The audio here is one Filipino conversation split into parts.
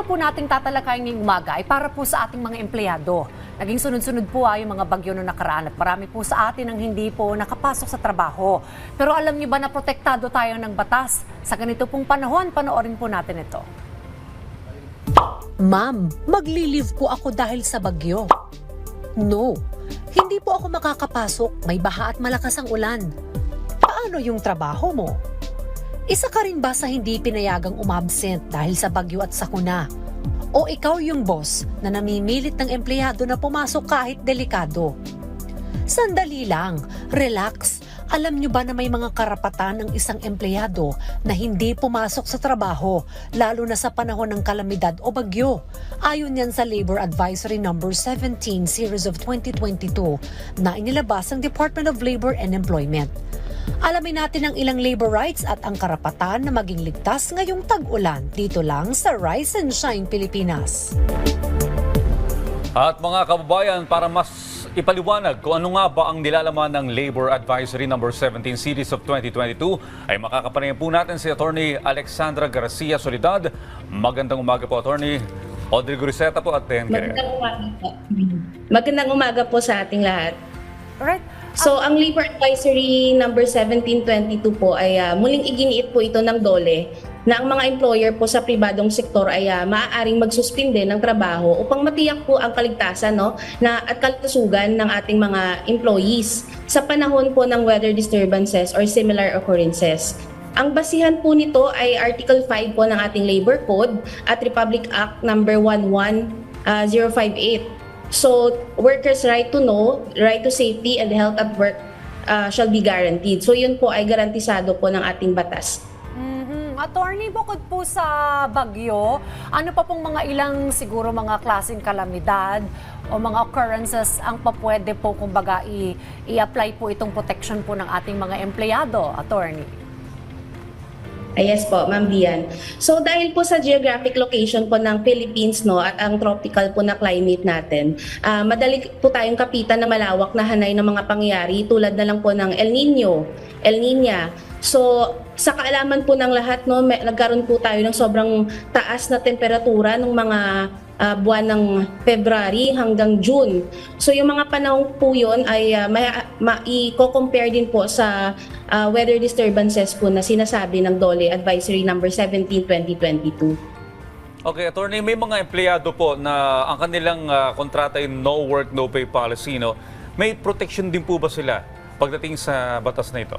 na po nating tatalakayin ngayong umaga ay para po sa ating mga empleyado. Naging sunod-sunod po ay yung mga bagyo na nakaraan at marami po sa atin ang hindi po nakapasok sa trabaho. Pero alam niyo ba na protektado tayo ng batas? Sa ganito pong panahon, panoorin po natin ito. Ma'am, magli-leave po ako dahil sa bagyo. No, hindi po ako makakapasok. May baha at malakas ang ulan. Paano yung trabaho mo? Isa ka rin ba sa hindi pinayagang umabsent dahil sa bagyo at sakuna? O ikaw yung boss na namimilit ng empleyado na pumasok kahit delikado? Sandali lang, relax. Alam nyo ba na may mga karapatan ng isang empleyado na hindi pumasok sa trabaho, lalo na sa panahon ng kalamidad o bagyo? Ayon yan sa Labor Advisory Number 17 Series of 2022 na inilabas ng Department of Labor and Employment. Alamin natin ang ilang labor rights at ang karapatan na maging ligtas ngayong tag-ulan dito lang sa Rise and Shine Pilipinas. At mga kababayan, para mas ipaliwanag kung ano nga ba ang nilalaman ng Labor Advisory Number 17 Series of 2022 ay makakapanayan po natin si Attorney Alexandra Garcia Solidad. Magandang umaga po, Attorney. Audrey Guriseta po at Ten Magandang umaga po. Magandang umaga po sa ating lahat. Alright? So, ang Labor Advisory number 1722 po ay ah, muling iginiit po ito ng DOLE na ang mga employer po sa pribadong sektor ay ah, maaaring magsuspinde ng trabaho upang matiyak po ang kaligtasan no, na, at kalusugan ng ating mga employees sa panahon po ng weather disturbances or similar occurrences. Ang basihan po nito ay Article 5 po ng ating Labor Code at Republic Act number 11058. So, workers' right to know, right to safety and health at work uh, shall be guaranteed. So, yun po ay garantisado po ng ating batas. Mhm. Attorney, bukod po sa bagyo, ano pa pong mga ilang siguro mga klaseng kalamidad o mga occurrences ang papwede po kumbaga i-apply po itong protection po ng ating mga empleyado, attorney? Ah, yes po, Ma'am Dian. So dahil po sa geographic location po ng Philippines no at ang tropical po na climate natin, ah, madali po tayong kapitan na malawak na hanay ng mga pangyayari tulad na lang po ng El Nino, El Nina. So sa kaalaman po ng lahat no, may, nagkaroon po tayo ng sobrang taas na temperatura ng mga ah, buwan ng February hanggang June. So yung mga panahon po yun ay uh, ma-i-compare din po sa ah, weather disturbances po na sinasabi ng DOLE Advisory Number 17 2022. Okay, Attorney, may mga empleyado po na ang kanilang ah, kontrata ay no work, no pay policy. No? May protection din po ba sila pagdating sa batas na ito?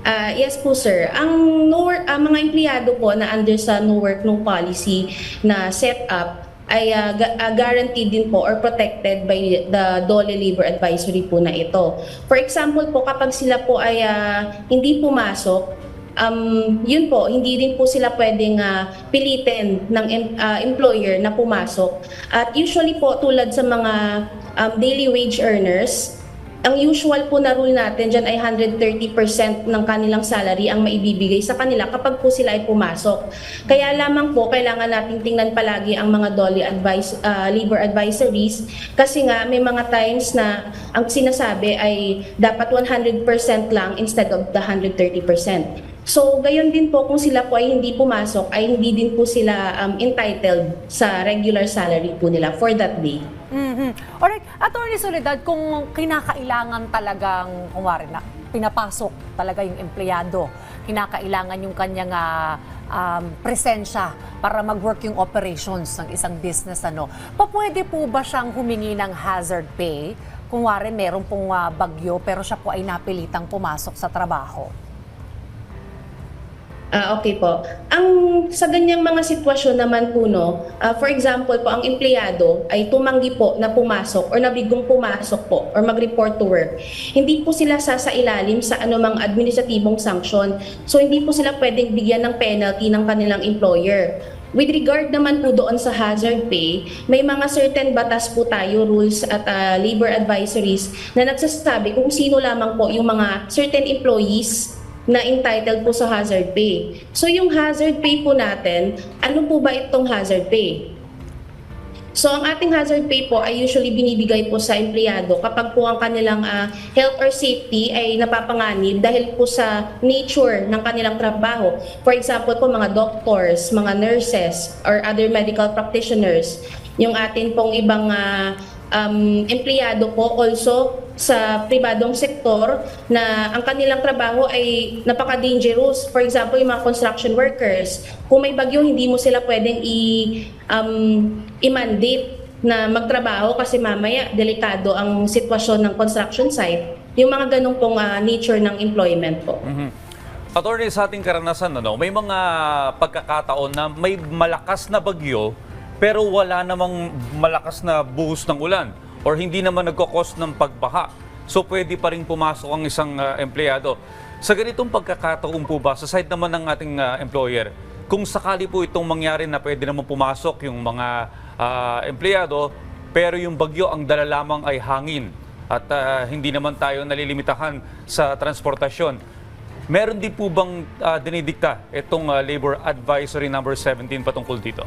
Ah, yes po sir. Ang no work, ang mga empleyado po na under sa no work no policy na set up ay ah, ga- ah, guaranteed din po or protected by the DOLE Labor Advisory po na ito. For example po kapag sila po ay ah, hindi pumasok um, yun po, hindi rin po sila pwedeng ah, pilitin ng em- ah, employer na pumasok. At usually po, tulad sa mga um, daily wage earners, ang usual po na rule natin dyan ay 130% ng kanilang salary ang maibibigay sa kanila kapag po sila ay pumasok. Kaya lamang po, kailangan natin tingnan palagi ang mga DOLE advice, ah, labor advisories kasi nga may mga times na ang sinasabi ay dapat 100% lang instead of the 130%. So, gayon din po kung sila po ay hindi pumasok, ay hindi din po sila um, entitled sa regular salary po nila for that day. Mhm. Alright, Attorney Soledad, kung kinakailangan talagang, kumwari na, pinapasok talaga yung empleyado, kinakailangan yung kanyang ah, um, presensya para mag-work yung operations ng isang business, ano, papwede po ba siyang humingi ng hazard pay? Kung wari, meron pong ah, bagyo, pero siya po ay napilitang pumasok sa trabaho. Ah, okay po. Ang sa ganyang mga sitwasyon naman po no, ah, for example po ang empleyado ay tumanggi po na pumasok or nabigong pumasok po or mag-report to work. Hindi po sila sasailalim sa anumang administratibong sanction. So hindi po sila pwedeng bigyan ng penalty ng kanilang employer. With regard naman po doon sa hazard pay, may mga certain batas po tayo, rules at ah, labor advisories na nagsasabi kung sino lamang po yung mga certain employees na entitled po sa hazard pay. So yung hazard pay po natin, ano po ba itong hazard pay? So ang ating hazard pay po ay usually binibigay po sa empleyado kapag po ang kanilang ah, health or safety ay napapanganib dahil po sa nature ng kanilang trabaho. For example po mga doctors, mga nurses, or other medical practitioners. Yung atin pong ibang ah, um, empleyado po also sa pribadong sektor na ang kanilang trabaho ay napaka-dangerous. For example, yung mga construction workers, kung may bagyo, hindi mo sila pwedeng i, um, i-mandate na magtrabaho kasi mamaya delikado ang sitwasyon ng construction site. Yung mga ganong pong ah, nature ng employment po. Attorney, sa ating karanasan, ano, may mga pagkakataon na may malakas na bagyo pero wala namang malakas na buhos ng ulan or hindi naman nagkakos ng pagbaha. So pwede pa rin pumasok ang isang ah, empleyado. Sa ganitong pagkakataon po ba, sa side naman ng ating ah, employer, kung sakali po itong mangyari na pwede naman pumasok yung mga ah, empleyado, pero yung bagyo ang dala lamang ay hangin at ah, hindi naman tayo nalilimitahan sa transportasyon. Meron din po bang ah, dinidikta itong ah, Labor Advisory number 17 patungkol dito?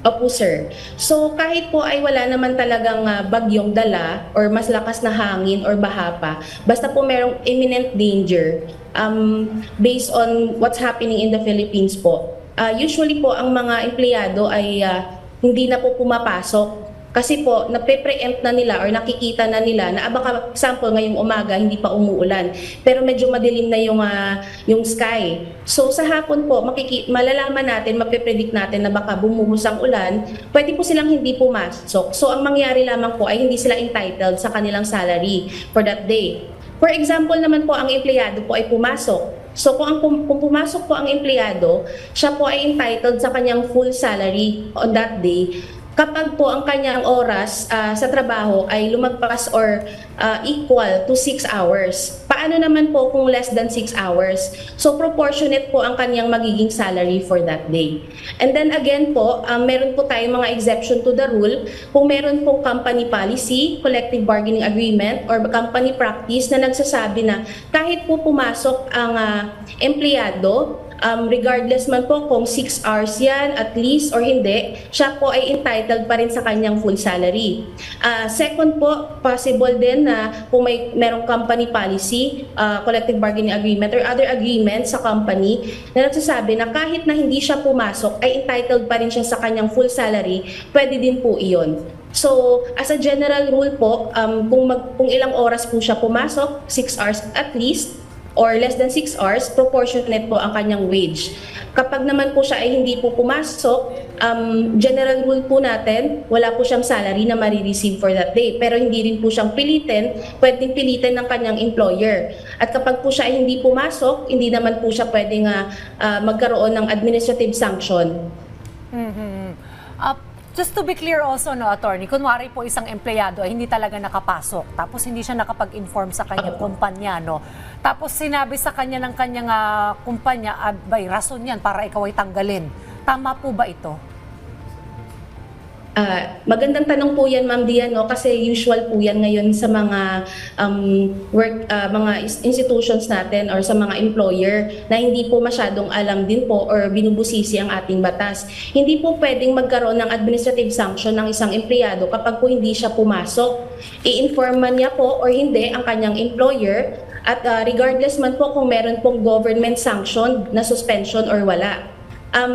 Opo, sir. So, kahit po ay wala naman talagang ah, bagyong dala or mas lakas na hangin or baha pa, basta po merong imminent danger, um, based on what's happening in the Philippines po, ah, usually po ang mga empleyado ay ah, hindi na po pumapasok kasi po, nape-preempt na nila or nakikita na nila na ah, baka example ngayong umaga hindi pa umuulan pero medyo madilim na yung ah, yung sky. So sa hapon po makiki malalaman natin, mape-predict natin na baka bumuhos ang ulan, pwede po silang hindi pumasok. So ang mangyari lamang po ay hindi sila entitled sa kanilang salary for that day. For example naman po ang empleyado po ay pumasok. So kung, ang, kung pumasok po ang empleyado, siya po ay entitled sa kanyang full salary on that day kapag po ang kanyang oras ah, sa trabaho ay lumagpas or ah, equal to 6 hours. Paano naman po kung less than 6 hours? So proportionate po ang kanyang magiging salary for that day. And then again po, ah, meron po tayong mga exception to the rule. Kung meron po company policy, collective bargaining agreement, or company practice na nagsasabi na kahit po pumasok ang ah, empleyado, um, regardless man po kung 6 hours yan at least or hindi, siya po ay entitled pa rin sa kanyang full salary. Ah, second po, possible din na kung may merong company policy, ah, collective bargaining agreement or other agreement sa company na nagsasabi na kahit na hindi siya pumasok ay entitled pa rin siya sa kanyang full salary, pwede din po iyon. So, as a general rule po, um, kung, mag, kung ilang oras po siya pumasok, 6 hours at least, or less than 6 hours, proportionate po ang kanyang wage. Kapag naman po siya ay hindi po pumasok, um, general rule po natin, wala po siyang salary na marireceive for that day. Pero hindi rin po siyang pilitin, pwedeng pilitin ng kanyang employer. At kapag po siya ay hindi pumasok, hindi naman po siya pwedeng ah, ah, magkaroon ng administrative sanction. Uh, just to be clear also, no, attorney, kunwari po isang empleyado ay hindi talaga nakapasok, tapos hindi siya nakapag-inform sa kanyang kumpanya, no? Tapos sinabi sa kanya ng kanyang ah, kumpanya, ah, by rason yan para ikaw ay tanggalin. Tama po ba ito? Ah, magandang tanong po yan, Ma'am Dian, no? kasi usual po yan ngayon sa mga um, work, ah, mga institutions natin or sa mga employer na hindi po masyadong alam din po or binubusisi ang ating batas. Hindi po pwedeng magkaroon ng administrative sanction ng isang empleyado kapag po hindi siya pumasok. I-inform man niya po or hindi ang kanyang employer at ah, regardless man po kung meron pong government sanction na suspension or wala um,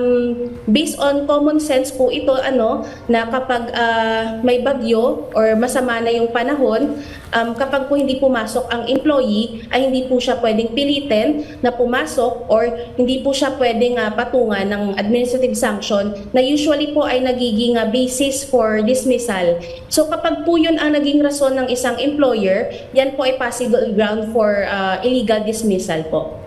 based on common sense po ito ano na kapag ah, may bagyo or masama na yung panahon um, kapag po hindi pumasok ang employee ay hindi po siya pwedeng pilitin na pumasok or hindi po siya pwedeng ah, patungan ng administrative sanction na usually po ay nagiging ah, basis for dismissal. So kapag po yun ang naging rason ng isang employer yan po ay possible ground for ah, illegal dismissal po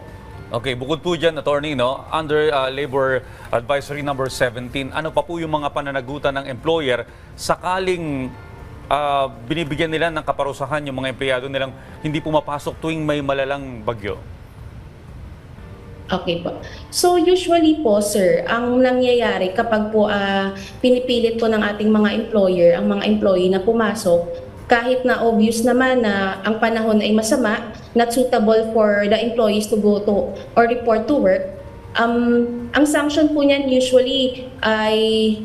Okay, bukod po dyan, attorney, no, under uh, Labor Advisory number 17, ano pa po yung mga pananagutan ng employer sakaling uh, binibigyan nila ng kaparusahan yung mga empleyado nilang hindi pumapasok tuwing may malalang bagyo? Okay po. So usually po sir, ang nangyayari kapag po ah, pinipilit po ng ating mga employer, ang mga employee na pumasok, kahit na obvious naman na ang panahon ay masama, not suitable for the employees to go to or report to work, um, ang sanction po niyan usually ay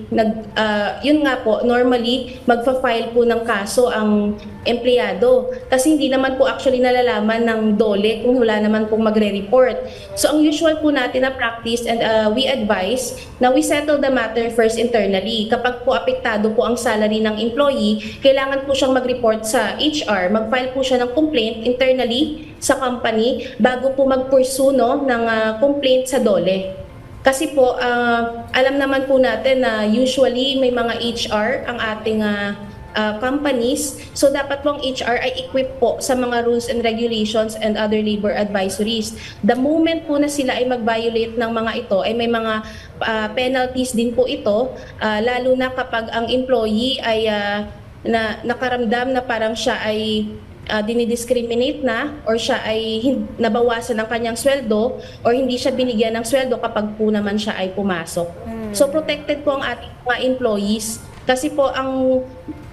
nag ah, yun nga po normally magfa-file po ng kaso ang empleyado kasi hindi naman po actually nalalaman ng dole kung wala naman pong magre-report. So ang usual po natin na practice and ah, we advise na we settle the matter first internally. Kapag po apektado po ang salary ng employee, kailangan po siyang mag-report sa HR, mag-file po siya ng complaint internally sa company bago po mag-pursue no, ng ah, complaint sa dole. Kasi po, ah, alam naman po natin na usually may mga HR ang ating ah, ah, companies. So dapat po ang HR ay equipped po sa mga rules and regulations and other labor advisories. The moment po na sila ay mag-violate ng mga ito, ay may mga ah, penalties din po ito, ah, lalo na kapag ang employee ay ah, na nakaramdam na parang siya ay uh, dinidiscriminate na or siya ay nabawasan ng kanyang sweldo or hindi siya binigyan ng sweldo kapag po naman siya ay pumasok. So protected po ang ating mga employees kasi po ang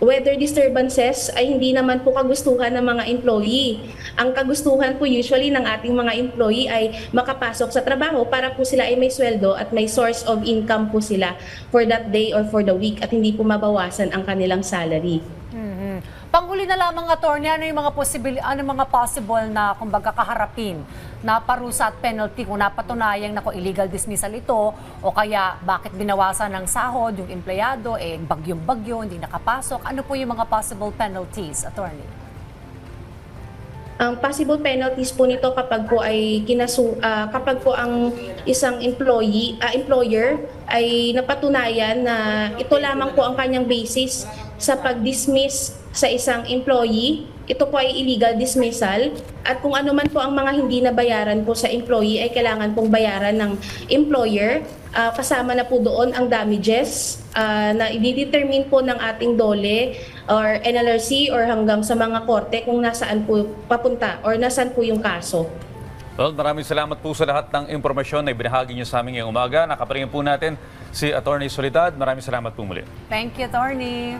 weather disturbances ay hindi naman po kagustuhan ng mga employee. Ang kagustuhan po usually ng ating mga employee ay makapasok sa trabaho para po sila ay may sweldo at may source of income po sila for that day or for the week at hindi po mabawasan ang kanilang salary. Panghuli na lamang, attorney, ano yung mga possible, ano mga possible na kumbaga kaharapin na parusa at penalty kung napatunayang na illegal dismissal ito o kaya bakit binawasan ng sahod yung empleyado, eh bagyong-bagyo, hindi nakapasok. Ano po yung mga possible penalties, attorney? Ang possible penalties po nito kapag po ay kinasu ah, kapag po ang isang employee ah, employer ay napatunayan na ito lamang po ang kanyang basis sa pag-dismiss sa isang employee, ito po ay illegal dismissal at kung ano man po ang mga hindi nabayaran po sa employee ay kailangan pong bayaran ng employer Ah, kasama na po doon ang damages ah, na i-determine po ng ating DOLE or NLRC or hanggang sa mga korte kung nasaan po papunta or nasaan po yung kaso. Well, maraming salamat po sa lahat ng impormasyon na ibinahagi niyo sa amin ngayong umaga. Nakaparingin po natin si Attorney Solidad. Maraming salamat po muli. Thank you, attorney.